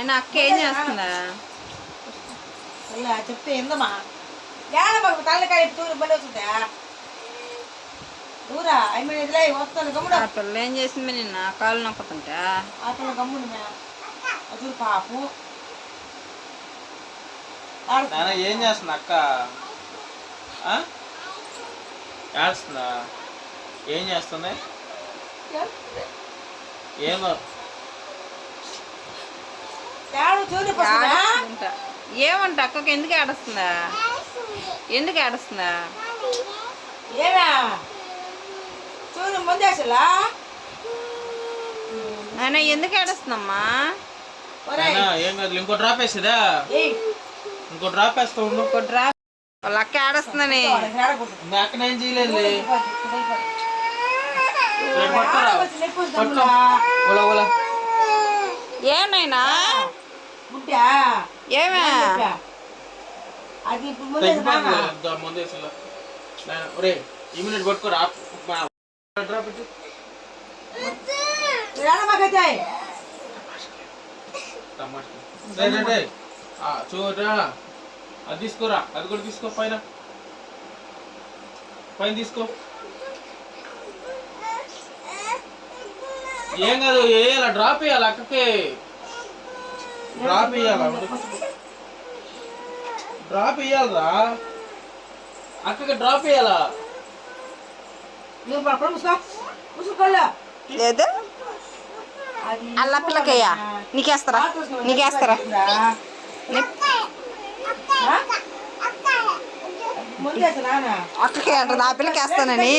నేను అక్క ఏం చేస్తుందా ఇలా చెప్తే ఏందమ్మా? ఏడ మాకు తలకాయ తూరు బండి వస్తుందా? దూరా ఐ మీన్ ఇదిలే వస్తాను గమ్ముడు ఆ పిల్ల ఏం చేసింది నిన్న? కాళ్ళు నొక్కుతుంటా? అతను గమ్ముడు మే అదురు పాపు. నాన్న ఏం చేస్తుంది అక్క? ఆ? ఏడుస్తుందా ఏం చేస్తుంది ఏం ఏమంట. అక్కకి ఎందుకు ఏడుస్తుందా? ఎందుకు ఏడుస్తుందా? ఏనా? చూడు ముందేసలా? ఆయన ఎందుకు ఏం కాదు ఇంకో డ్రాప్ వేసేదా? ఇంకో డ్రాప్ వేస్తా ఉండు? ఒక డ్రా వాళ్ళ అక్క ఏం చేయలేదు ఏమైనా ఏమే? అది ఇప్పుడు ముందే పట్టుకోరా. పెట్టు. చూడరా. అది తీసుకోరా. అది కూడా తీసుకో పైన. పైన తీసుకో. ఏం కాదు వేయాల డ్రాప్ వేయాలి అక్కకి. డ్రాప్ వేయాల డ్రాప్ వేయాలరా అక్కకి డ్రాప్ వేయాలా నువ్వు పడుకో ముసుకో ముసుకోలే లేదు. అల్ల పిల్లకయ్యా. నీకేస్తారా? నీకేస్తారా? అక్కకి అంటారు ఆ పిల్లకి వేస్తానని.